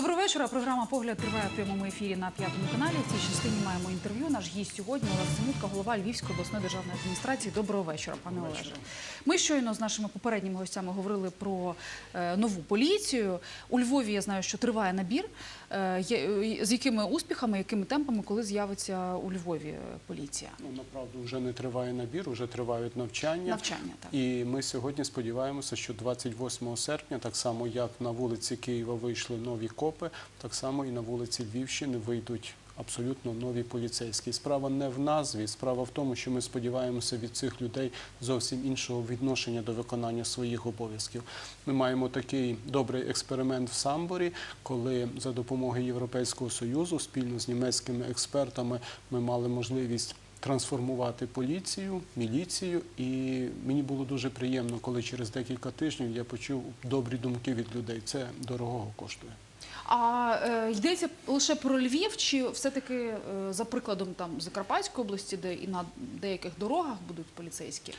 Доброго вечора. Програма Погляд триває в прямому ефірі на п'ятому каналі. В цій частині маємо інтерв'ю. Наш гість сьогодні Олег Семутка, голова Львівської обласної державної адміністрації. Доброго вечора, пане Олеже. Ми щойно з нашими попередніми гостями говорили про е, нову поліцію. У Львові я знаю, що триває набір. Е, є- з якими успіхами, якими темпами, коли з'явиться у Львові е, поліція? Ну, направду, вже не триває набір, вже тривають навчання. Навчання так. І ми сьогодні сподіваємося, що 28 серпня, так само як на вулиці Києва вийшли нові копи, так само і на вулиці Львівщини вийдуть абсолютно нові поліцейські. Справа не в назві, справа в тому, що ми сподіваємося від цих людей зовсім іншого відношення до виконання своїх обов'язків. Ми маємо такий добрий експеримент в Самборі, коли за допомогою Європейського союзу спільно з німецькими експертами ми мали можливість трансформувати поліцію, міліцію, і мені було дуже приємно, коли через декілька тижнів я почув добрі думки від людей. Це дорогого коштує. А е, йдеться лише про Львів, чи все-таки е, за прикладом там Закарпатської області, де і на деяких дорогах будуть поліцейські?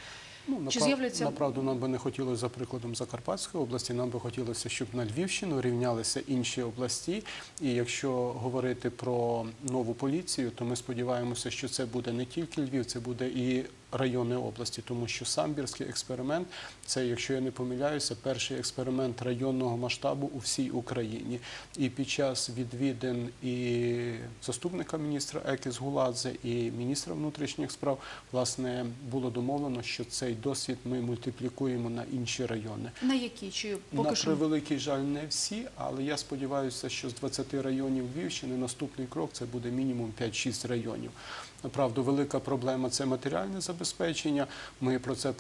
Ну, Чи направ- з'являться- направду нам би не хотілося за прикладом Закарпатської області. Нам би хотілося, щоб на Львівщину рівнялися інші області. І якщо говорити про нову поліцію, то ми сподіваємося, що це буде не тільки Львів, це буде і райони області, тому що самбірський експеримент це, якщо я не помиляюся, перший експеримент районного масштабу у всій Україні. І під час відвідин і заступника міністра Екіс Гуладзе, і міністра внутрішніх справ, власне, було домовлено, що цей досвід ми мультиплікуємо на інші райони. На які? Чи поки на превеликий жаль, не всі, але я сподіваюся, що з 20 районів Львівщини наступний крок це буде мінімум 5-6 районів. Направду, велика проблема це матеріальне забезпечення. Ми про це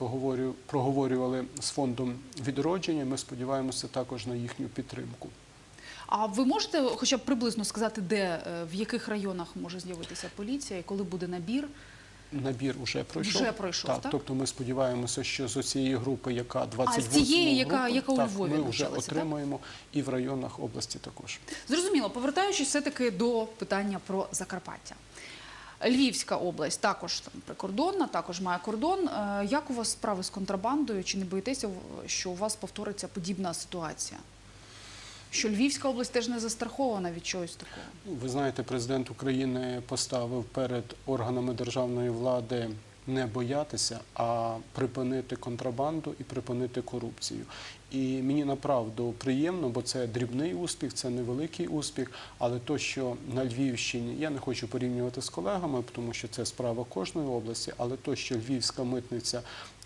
проговорювали з фондом відродження. Ми сподіваємося також на їхню підтримку. А ви можете хоча б приблизно сказати, де, е, в яких районах може з'явитися поліція і коли буде набір? Набір уже пройшов. Вже пройшов, так? Тобто ми сподіваємося, що з цієї групи, яка 28 цієї, яка- групи, яка у так, Львові ми вже так? отримаємо і в районах області також. Зрозуміло, повертаючись все-таки до питання про Закарпаття. Львівська область також прикордонна, також має кордон. Е, Як у вас справи з контрабандою? Чи не боїтеся, що у вас повториться подібна ситуація? Що Львівська область теж не застрахована від чогось такого? Ну, Ви знаєте, президент України поставив перед органами державної влади не боятися, а припинити контрабанду і припинити корупцію. І мені направду приємно, бо це дрібний успіх, це невеликий успіх. Але то, що на Львівщині, я не хочу порівнювати з колегами, тому що це справа кожної області, але то, що Львівська митниця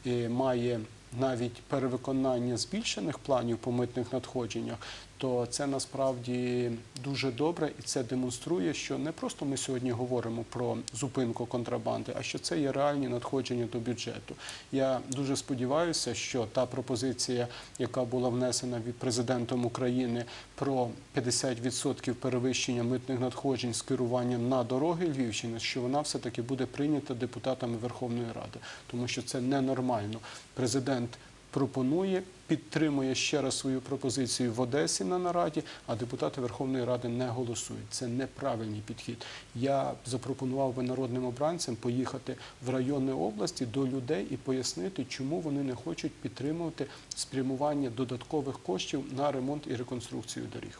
е, має навіть перевиконання збільшених планів по митних надходженнях, то це насправді дуже добре, і це демонструє, що не просто ми сьогодні говоримо про зупинку контрабанди, а що це є реальні надходження до бюджету. Я дуже сподіваюся, що та пропозиція, яка була внесена від президентом України про 50% перевищення митних надходжень з керування на дороги Львівщини, що вона все таки буде прийнята депутатами Верховної Ради, тому що це ненормально. Президент пропонує, підтримує ще раз свою пропозицію в Одесі на нараді, а депутати Верховної Ради не голосують. Це неправильний підхід. Я запропонував би народним обранцям поїхати в райони області до людей і пояснити, чому вони не хочуть підтримувати спрямування додаткових коштів на ремонт і реконструкцію доріг.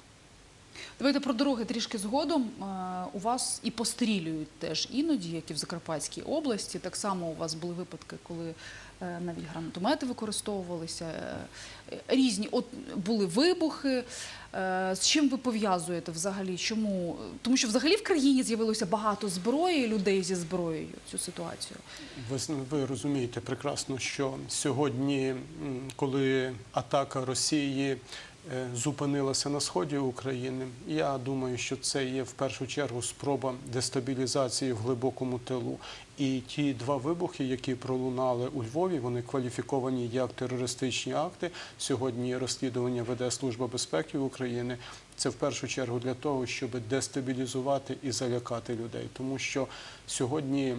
Давайте про дороги трішки згодом. Е, У вас і пострілюють теж іноді, як і в Закарпатській області. Так само у вас були випадки, коли навіть гранатомети використовувалися. е, Різні от були вибухи. Е, З чим ви пов'язуєте взагалі? Чому? Тому що взагалі в країні з'явилося багато зброї, людей зі зброєю цю ситуацію. Ви, ви розумієте прекрасно, що сьогодні, коли атака Росії е, зупинилася на сході України, я думаю, що це є в першу чергу спроба дестабілізації в глибокому тилу. І ті два вибухи, які пролунали у Львові, вони кваліфіковані як терористичні акти. Сьогодні розслідування веде Служба безпеки України. Це в першу чергу для того, щоб дестабілізувати і залякати людей, тому що сьогодні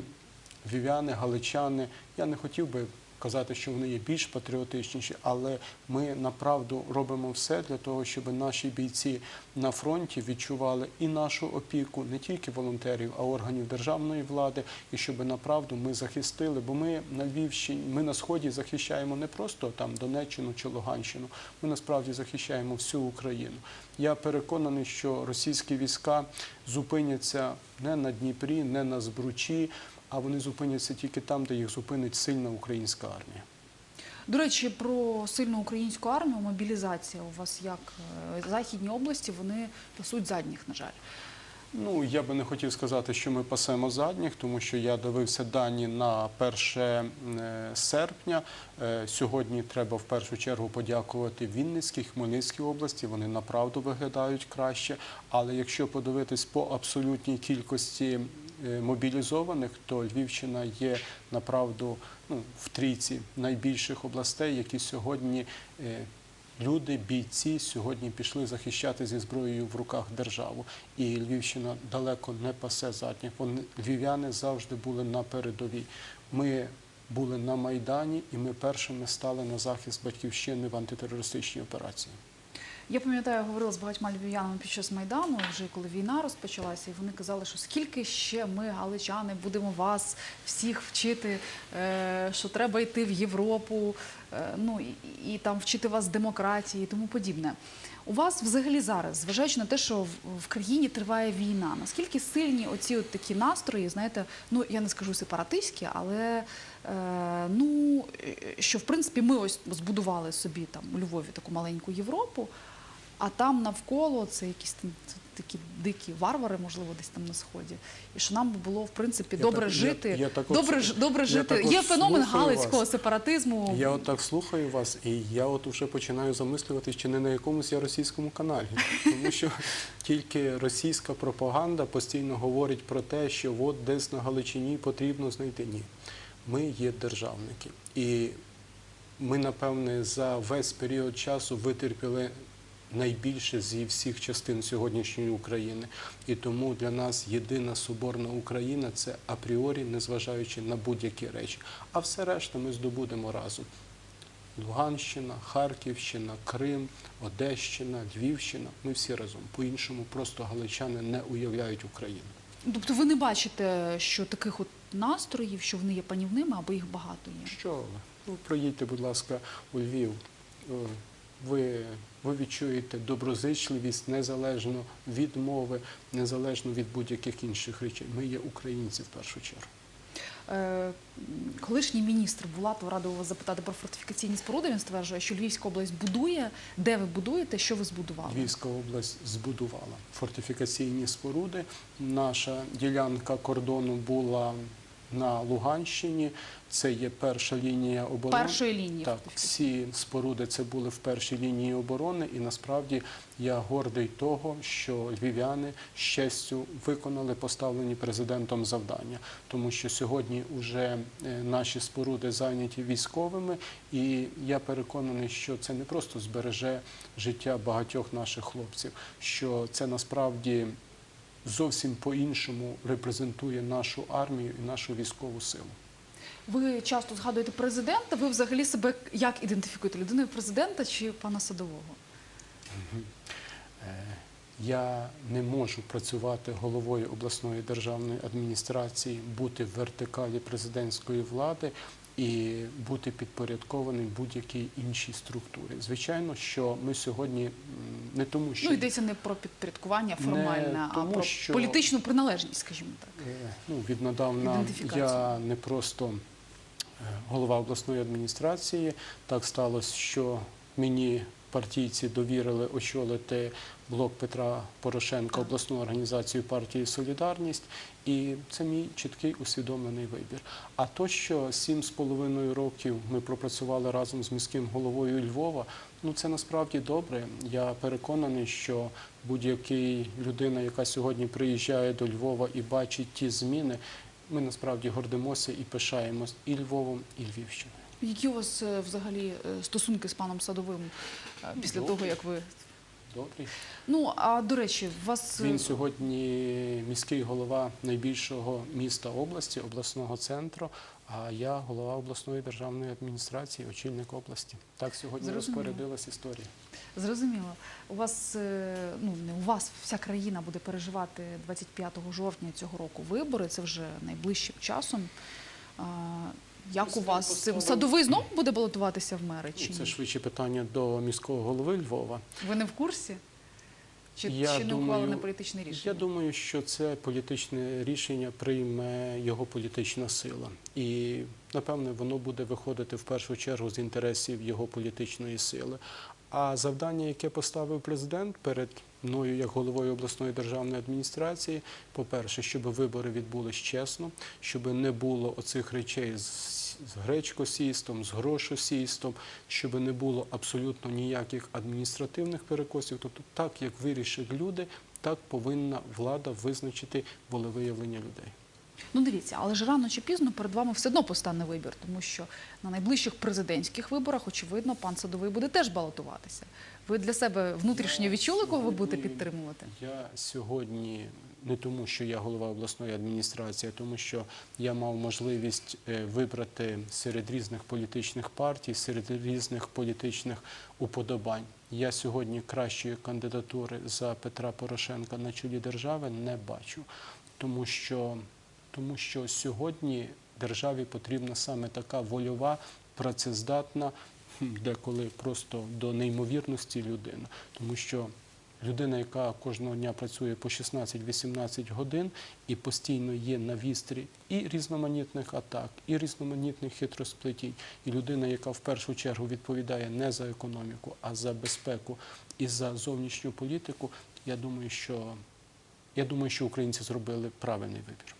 вів'яни, галичани. Я не хотів би казати, що вони є більш патріотичніші, але ми направду робимо все для того, щоб наші бійці на фронті відчували і нашу опіку, не тільки волонтерів, а органів державної влади, і щоб направду ми захистили. Бо ми на Львівщині, ми на сході захищаємо не просто там Донеччину чи Луганщину. Ми насправді захищаємо всю Україну. Я переконаний, що російські війська зупиняться не на Дніпрі, не на Збручі, а вони зупиняться тільки там, де їх зупинить сильна українська армія. До речі, про сильну українську армію, мобілізація у вас як Е, західні області, вони пасуть задніх, на жаль. Ну, я би не хотів сказати, що ми пасемо задніх, тому що я дивився дані на 1 е, серпня. Е, Сьогодні треба в першу чергу подякувати Вінницькій, Хмельницькій області. Вони направду виглядають краще. Але якщо подивитись по абсолютній кількості мобілізованих, то Львівщина є направду ну, в трійці найбільших областей, які сьогодні. е, Люди, бійці сьогодні пішли захищати зі зброєю в руках державу. І Львівщина далеко не пасе задніх. Вони львів'яни завжди були на передовій. Ми були на Майдані, і ми першими стали на захист батьківщини в антитерористичній операції. Я пам'ятаю, говорила з багатьма львів'янами під час майдану, вже коли війна розпочалася, і вони казали, що скільки ще ми, галичани, будемо вас всіх вчити, е, що треба йти в Європу, е, ну і, і там вчити вас демократії і тому подібне. У вас взагалі зараз, зважаючи на те, що в, країні триває війна, наскільки сильні оці от такі настрої, знаєте, ну я не скажу сепаратистські, але е, ну е, що в принципі ми ось збудували собі там у Львові таку маленьку Європу. А там навколо це якісь там це такі дикі варвари, можливо, десь там на сході. І що нам би було в принципі Я добре я- жити. я так от- добре, ж- добре я жити. Є феномен галицького вас. сепаратизму. Я от так слухаю вас, і я от уже починаю замислювати, чи не на якомусь я російському каналі, тому що тільки російська пропаганда постійно говорить про те, що от десь на Галичині потрібно знайти. Ні, ми є державники, і ми, напевне, за весь період часу витерпіли найбільше зі всіх частин сьогоднішньої України. І тому для нас єдина соборна Україна це апріорі, незважаючи на будь-які речі. А все решта ми здобудемо разом. Луганщина, Харківщина, Крим, Одещина, Львівщина. Ми всі разом. По-іншому просто галичани не уявляють Україну. Тобто ви не бачите, що таких от настроїв, що вони є панівними, або їх багато є. Що ви? Ну, проїдьте, будь ласка, у Львів. Е, Ви, ви відчуєте доброзичливість незалежно від мови, незалежно від будь-яких інших речей. Ми є українці в першу чергу. Е, Колишній міністр Булатов радив вас запитати про фортифікаційні споруди. Він стверджує, що Львівська область будує. Де ви будуєте? Що ви збудували? Львівська область збудувала фортифікаційні споруди. Наша ділянка кордону була на Луганщині. Це є перша лінія оборони. Першої лінії Так, всі споруди це були в першій лінії оборони, і насправді я гордий того, що львів'яни з честю виконали поставлені президентом завдання, тому що сьогодні вже наші споруди зайняті військовими, і я переконаний, що це не просто збереже життя багатьох наших хлопців, що це насправді зовсім по-іншому репрезентує нашу армію і нашу військову силу. Ви часто згадуєте президента. Ви взагалі себе як ідентифікуєте? Людиною президента чи пана садового? Е, Я не можу працювати головою обласної державної адміністрації, бути в вертикалі президентської влади і бути підпорядкованим будь-якій іншій структурі. Звичайно, що ми сьогодні не тому, що Ну йдеться не про підпорядкування формальне, а про що- політичну приналежність, скажімо так. Е, ну, Ідентифікацію. я не просто е, голова обласної адміністрації. Так сталося, що мені партійці довірили очолити блок Петра Порошенка, обласну організацію партії Солідарність, і це мій чіткий усвідомлений вибір. А то, що сім з половиною років ми пропрацювали разом з міським головою Львова, ну це насправді добре. Я переконаний, що будь-який людина, яка сьогодні приїжджає до Львова і бачить ті зміни, ми насправді гордимося і пишаємось і Львовом, і Львівщиною. Які у вас е, взагалі е, стосунки з паном Садовим е, після Добрі. того, як ви Добрий. ну а до речі, у вас Він сьогодні міський голова найбільшого міста області, обласного центру. А я голова обласної державної адміністрації, очільник області. Так сьогодні Зрозуміло. розпорядилась історія. Зрозуміло. У вас ну не у вас вся країна буде переживати 25 жовтня цього року вибори. Це вже найближчим часом. Як у вас з цим садовий знов буде балотуватися в мери? Чи Це швидше питання до міського голови Львова. Ви не в курсі? Чи, Я чи не ухвалене політичне рішення? Я думаю, що це політичне рішення прийме його політична сила. І напевне воно буде виходити в першу чергу з інтересів його політичної сили. А завдання, яке поставив президент перед мною, як головою обласної державної адміністрації, по-перше, щоб вибори відбулись чесно, щоб не було оцих речей з, гречкосійством, з грошосійством, щоб не було абсолютно ніяких адміністративних перекосів. Тобто, так як вирішать люди, так повинна влада визначити волевиявлення людей. Ну дивіться, але ж рано чи пізно перед вами все одно постане вибір, тому що на найближчих президентських виборах, очевидно, пан Садовий буде теж балотуватися. Ви для себе внутрішньо відчули, кого ви будете підтримувати? Я сьогодні не тому, що я голова обласної адміністрації, а тому, що я мав можливість е, вибрати серед різних політичних партій, серед різних політичних уподобань. Я сьогодні кращої кандидатури за Петра Порошенка на чолі держави не бачу, тому що, тому що сьогодні державі потрібна саме така вольова, працездатна, деколи просто до неймовірності людина, тому що людина, яка кожного дня працює по 16-18 годин і постійно є на вістрі і різноманітних атак, і різноманітних хитросплетінь, і людина, яка в першу чергу відповідає не за економіку, а за безпеку і за зовнішню політику, я думаю, що я думаю, що українці зробили правильний вибір.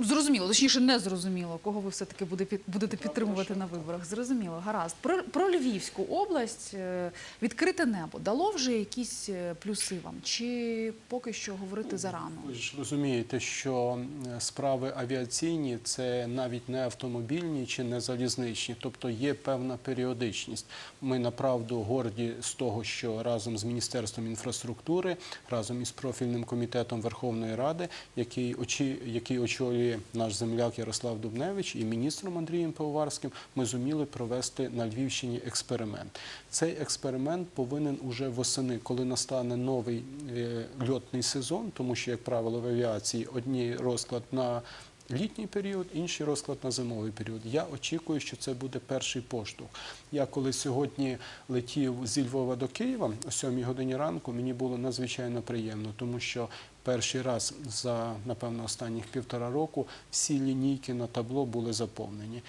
Зрозуміло, точніше, не зрозуміло, кого ви все-таки будете підтримувати на виборах. Зрозуміло, гаразд. Про, про Львівську область е, відкрите небо дало вже якісь е, плюси вам? Чи поки що говорити зарано? Ви ж розумієте, що е, справи авіаційні це навіть не автомобільні чи не залізничні, тобто є певна періодичність. Ми направду горді з того, що разом з Міністерством інфраструктури, разом із профільним комітетом Верховної Ради, який очі, який очолює наш земляк Ярослав Дубневич і міністром Андрієм Пивоварським, ми зуміли провести на Львівщині експеримент. Цей експеримент повинен уже восени, коли настане новий е, льотний сезон, тому що, як правило, в авіації одні розклад на літній період, інший розклад на зимовий період. Я очікую, що це буде перший поштовх. Я коли сьогодні летів зі Львова до Києва о 7 годині ранку, мені було надзвичайно приємно, тому що перший раз за напевно останніх півтора року всі лінійки на табло були заповнені.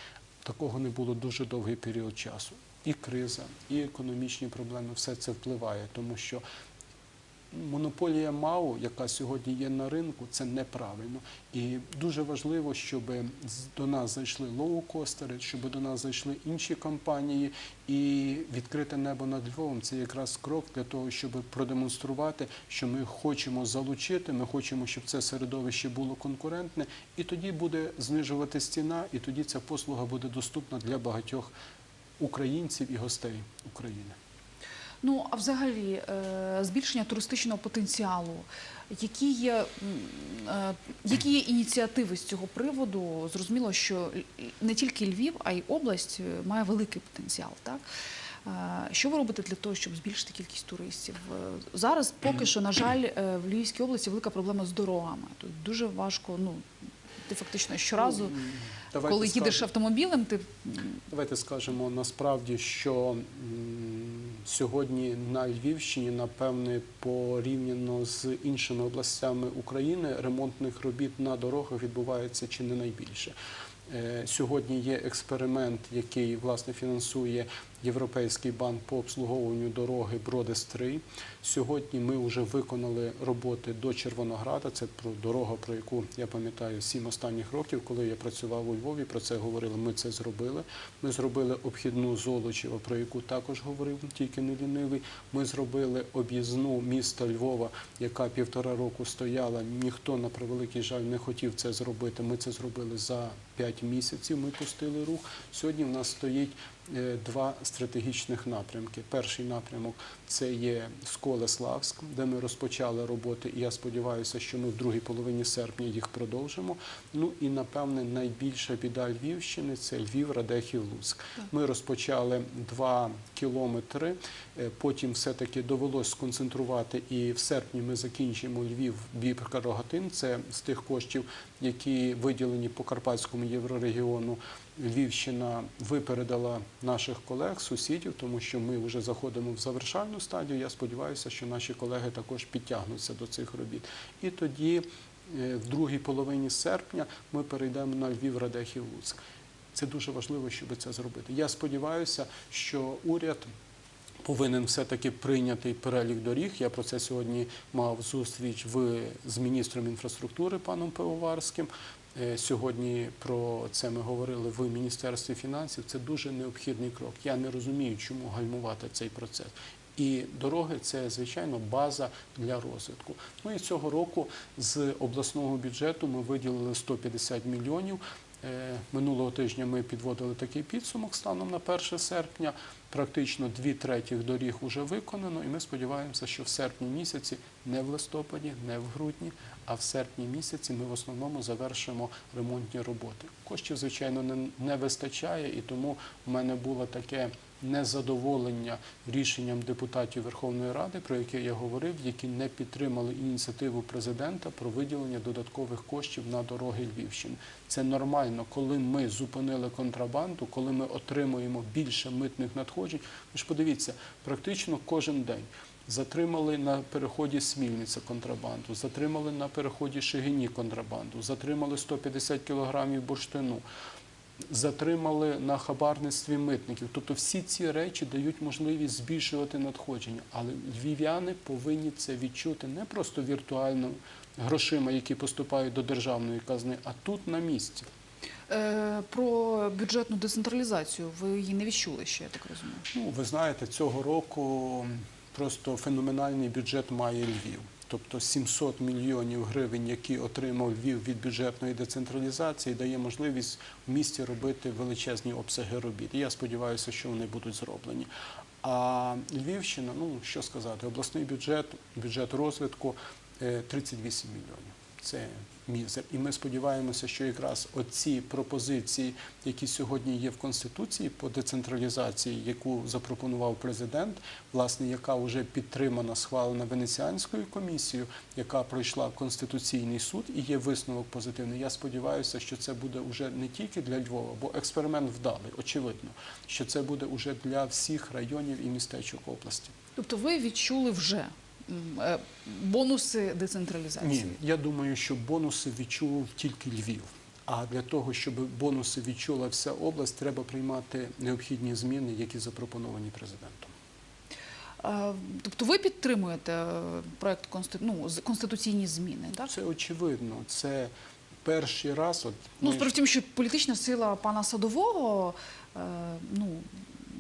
Такого не було дуже довгий період часу. І криза, і економічні проблеми все це впливає, тому що монополія МАУ, яка сьогодні є на ринку, це неправильно. І дуже важливо, щоб до нас зайшли лоукостери, щоб до нас зайшли інші компанії. І відкрите небо над Львовом це якраз крок для того, щоб продемонструвати, що ми хочемо залучити, ми хочемо, щоб це середовище було конкурентне, і тоді буде знижувати ціна, і тоді ця послуга буде доступна для багатьох українців і гостей України. Ну а взагалі е, збільшення туристичного потенціалу. Які є, е, які є ініціативи з цього приводу? Зрозуміло, що не тільки Львів, а й область е, має великий потенціал. Так? Що ви робите для того, щоб збільшити кількість туристів? Зараз поки що, на жаль, в Львівській області велика проблема з дорогами. Тут дуже важко, ну ти фактично щоразу, Ну, давайте коли їдеш автомобілем, ти Давайте скажемо насправді, що сьогодні на Львівщині, напевне, порівняно з іншими областями України, ремонтних робіт на дорогах відбувається чи не найбільше. Е, Сьогодні є експеримент, який власне фінансує Європейський банк по обслуговуванню дороги Бродес-3. Сьогодні ми вже виконали роботи до Червонограда. Це дорога, про яку я пам'ятаю сім останніх років, коли я працював у Львові. Про це говорили. Ми це зробили. Ми зробили обхідну Золочева, про яку також говорив тільки не лінивий. Ми зробили об'їзну міста Львова, яка півтора року стояла. Ніхто на превеликий жаль не хотів це зробити. Ми це зробили за п'ять місяців. Ми пустили рух. Сьогодні в нас стоїть два стратегічних напрямки. Перший напрямок це є Сколе-Славськ, де ми розпочали роботи, і я сподіваюся, що ми в другій половині серпня їх продовжимо. Ну і напевне найбільша біда Львівщини це Львів, Радехів, Луцьк. Ми розпочали два кілометри. е, Потім все-таки довелось сконцентрувати, і в серпні ми закінчимо Львів, Бібрка, Рогатин. Це з тих коштів, які виділені по Карпатському єврорегіону. Львівщина випередила наших колег, сусідів, тому що ми вже заходимо в завершальну стадію. Я сподіваюся, що наші колеги також підтягнуться до цих робіт. І тоді, е, в другій половині серпня, ми перейдемо на Львів, Радехів, Луцьк. Це дуже важливо, щоб це зробити. Я сподіваюся, що уряд повинен все-таки прийняти перелік доріг. Я про це сьогодні мав зустріч з міністром інфраструктури паном Пивоварським. Е, Сьогодні про це ми говорили в Міністерстві фінансів. Це дуже необхідний крок. Я не розумію, чому гальмувати цей процес. І дороги це звичайно база для розвитку. Ну і цього року з обласного бюджету ми виділили 150 мільйонів. Е, Минулого тижня ми підводили такий підсумок станом на 1 серпня. Практично дві третіх доріг вже виконано, і ми сподіваємося, що в серпні місяці, не в листопаді, не в грудні, а в серпні місяці ми в основному завершимо ремонтні роботи. Коштів, звичайно, не, вистачає, і тому в мене було таке незадоволення рішенням депутатів Верховної Ради, про яке я говорив, які не підтримали ініціативу президента про виділення додаткових коштів на дороги Львівщини. Це нормально, коли ми зупинили контрабанду, коли ми отримуємо більше митних надходжень. Ви ж подивіться, практично кожен день. Затримали на переході Смільниця контрабанду, затримали на переході Шигині контрабанду, затримали 150 кілограмів бурштину, затримали на хабарництві митників. Тобто всі ці речі дають можливість збільшувати надходження. Але львів'яни повинні це відчути не просто віртуально грошима, які поступають до державної казни, а тут на місці. Е, Про бюджетну децентралізацію ви її не відчули ще, я так розумію. Ну, ви знаєте, цього року просто феноменальний бюджет має Львів. Тобто 700 мільйонів гривень, які отримав Львів від бюджетної децентралізації, дає можливість в місті робити величезні обсяги робіт. Я сподіваюся, що вони будуть зроблені. А Львівщина, ну що сказати, обласний бюджет, бюджет розвитку е, 38 мільйонів. Це мізер. І ми сподіваємося, що якраз оці пропозиції, які сьогодні є в Конституції по децентралізації, яку запропонував президент, власне, яка вже підтримана, схвалена Венеціанською комісією, яка пройшла Конституційний суд і є висновок позитивний. Я сподіваюся, що це буде вже не тільки для Львова, бо експеримент вдалий, очевидно, що це буде вже для всіх районів і містечок області. Тобто ви відчули вже бонуси децентралізації? Ні, я думаю, що бонуси відчув тільки Львів. А для того, щоб бонуси відчула вся область, треба приймати необхідні зміни, які запропоновані президентом. Е, Тобто ви підтримуєте е, проект конститу... ну, конституційні зміни, так? Це очевидно. Це перший раз. От Ну, справді що політична сила пана Садового е, ну,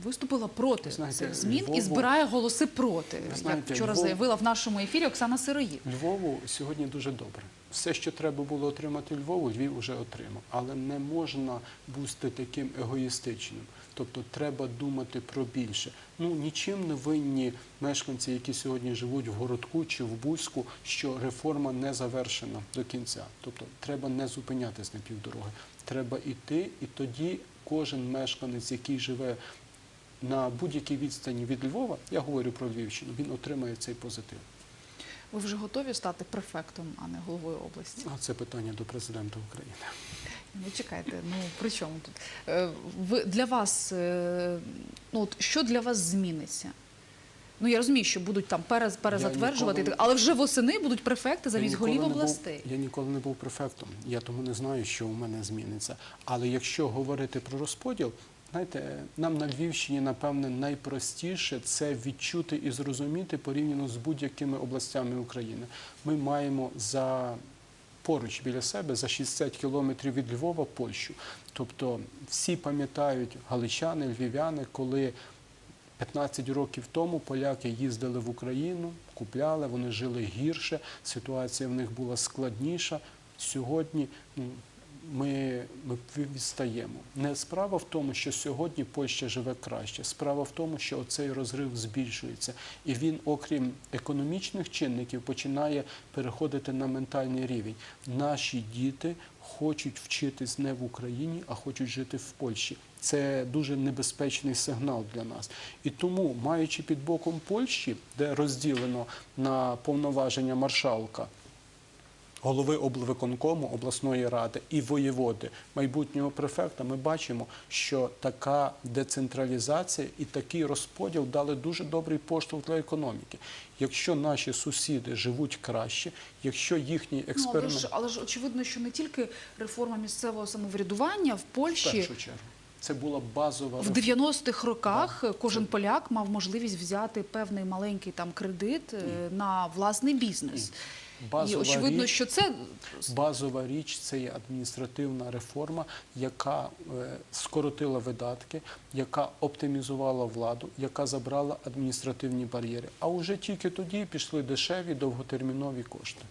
виступила проти Знаєте, цих змін і збирає голоси проти, знаєте, як вчора Львов- заявила в нашому ефірі Оксана Сироїд. Львову сьогодні дуже добре. Все, що треба було отримати Львову, Львів вже отримав. Але не можна бути таким егоїстичним. Тобто треба думати про більше. Ну нічим не винні мешканці, які сьогодні живуть в городку чи в Бузьку, що реформа не завершена до кінця. Тобто треба не зупинятись на півдороги. Треба йти, і тоді кожен мешканець, який живе на будь-якій відстані від Львова, я говорю про Львівщину, він отримає цей позитив. Ви вже готові стати префектом, а не головою області? А це питання до президента України. Ну, чекайте, ну при чому тут? Е, Ви, для вас, е, ну, от, що для вас зміниться? Ну, я розумію, що будуть там перез, перезатверджувати, ніколи- але вже восени будуть префекти замість голів був- областей. я ніколи не був префектом, я тому не знаю, що у мене зміниться. Але якщо говорити про розподіл, знаєте, нам на Львівщині, напевне, найпростіше це відчути і зрозуміти порівняно з будь-якими областями України. Ми маємо за поруч біля себе за 60 кілометрів від Львова Польщу. Тобто всі пам'ятають галичани, львів'яни, коли 15 років тому поляки їздили в Україну, купляли, вони жили гірше, ситуація в них була складніша. Сьогодні ну, ми, ми відстаємо. Не справа в тому, що сьогодні Польща живе краще. Справа в тому, що цей розрив збільшується, і він, окрім економічних чинників, починає переходити на ментальний рівень. Наші діти хочуть вчитись не в Україні, а хочуть жити в Польщі. Це дуже небезпечний сигнал для нас. І тому, маючи під боком Польщі, де розділено на повноваження маршалка, голови облвиконкому обласної ради і воєводи майбутнього префекта, ми бачимо, що така децентралізація і такий розподіл дали дуже добрий поштовх для економіки. Якщо наші сусіди живуть краще, якщо їхній Ну, але, ж, але ж очевидно, що не тільки реформа місцевого самоврядування в в Польщі першу чергу це була базова в 90-х роках кожен поляк мав можливість взяти певний маленький там кредит е, на власний бізнес. І базова очевидно, річ- що це Базова річ це є адміністративна реформа, яка е, скоротила видатки, яка оптимізувала владу, яка забрала адміністративні бар'єри. А вже тільки тоді пішли дешеві довготермінові кошти.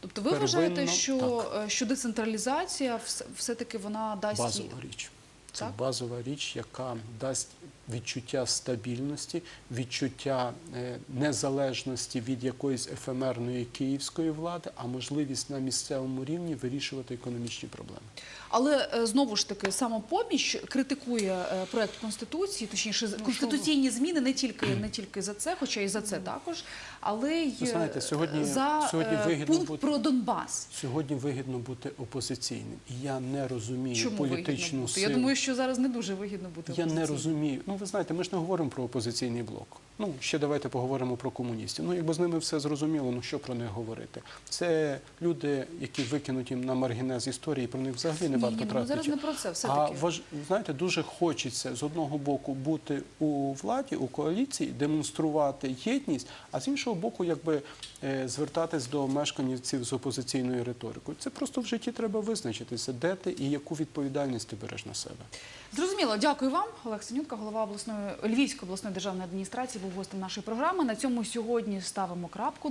тобто ви первинно, вважаєте, що, е, що децентралізація все, все-таки вона дасть Базова річ. Це Так? базова річ, яка дасть відчуття стабільності, відчуття е, незалежності від якоїсь ефемерної київської влади, а можливість на місцевому рівні вирішувати економічні проблеми. Але е, знову ж таки самопоміч критикує е, проект конституції, точніше Ну, конституційні зміни не тільки не тільки за це, хоча і за це також, але й Ви знаєте, сьогодні- за сьогодні е, вигідно пункт бути- про Донбас. Сьогодні вигідно бути опозиційним. І я не розумію Чому політичну силу. Я думаю, що зараз не дуже вигідно бути Я не розумію. Ну, ви знаєте, ми ж не говоримо про опозиційний блок. Ну, ще давайте поговоримо про комуністів. Ну, якби з ними все зрозуміло, ну що про них говорити? Це люди, які викинуті на маргінез історії, про них взагалі не Ні, варто ні, ну, тратити. зараз не про це, все-таки. важ... знаєте, дуже хочеться з одного боку бути у владі, у коаліції, демонструвати єдність, а з іншого боку, якби е, звертатись до мешканців з опозиційною риторикою. Це просто в житті треба визначитися, де ти і яку відповідальність ти береш на себе. Зрозуміло, дякую вам. Олег Синютка, голова обласної Львівської обласної державної адміністрації, був гостем нашої програми. На цьому сьогодні ставимо крапку.